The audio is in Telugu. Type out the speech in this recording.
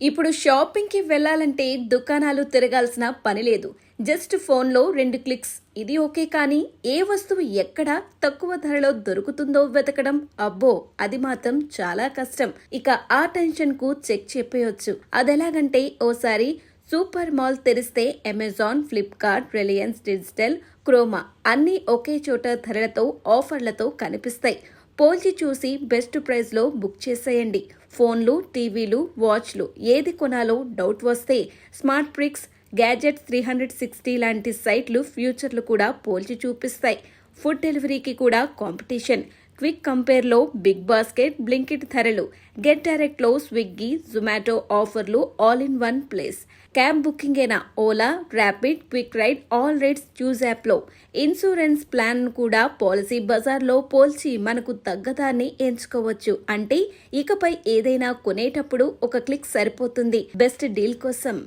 ఇప్పుడు షాపింగ్కి వెళ్ళాలంటే దుకాణాలు తిరగాల్సిన పని లేదు. జస్ట్ ఫోన్లో రెండు క్లిక్స్. ఇది ఓకే కానీ ఏ వస్తువు ఎక్కడ తక్కువ ధరలో దొరుకుతుందో వెతకడం అబ్బో అది మాత్రం చాలా కష్టం. ఇక ఆ టెన్షన్కు చెక్ చెప్పేయొచ్చు. అదెలాగంటే ఓసారి సూపర్ మాల్ తెరిస్తే Amazon Flipkart Reliance digital Croma అన్నీ ఒకే చోట ధరలతో ఆఫర్లతో కనిపిస్తాయి. పోల్చి చూసి బెస్ట్ ప్రైస్లో బుక్ చేసేయండి. ఫోన్లు టీవీలు వాచ్లు ఏది కొనాలో డౌట్ వస్తే smart prix gadget three hundred sixty లాంటి సైట్లు ఫ్యూచర్లు కూడా పోల్చి చూపిస్తాయి. ఫుడ్ డెలివరీకి కూడా కాంపిటీషన్. క్విక్ కంపేర్లో బిగ్ బాస్కెట్ బ్లింకిట్ ధరలు గెట్ డైరెక్ట్లో స్విగ్గీ జొమాటో ఆఫర్లు all in one place. Cab booking అయినా Ola rapid quick ride all rides choose యాప్లో. ఇన్సూరెన్స్ ప్లాన్ కూడా పాలసీ బజార్లో పోల్చి మనకు తగ్గదాన్ని ఎంచుకోవచ్చు. అంటే ఇకపై ఏదైనా కొనేటప్పుడు ఒక క్లిక్ సరిపోతుంది. బెస్ట్ డీల్ కోసం.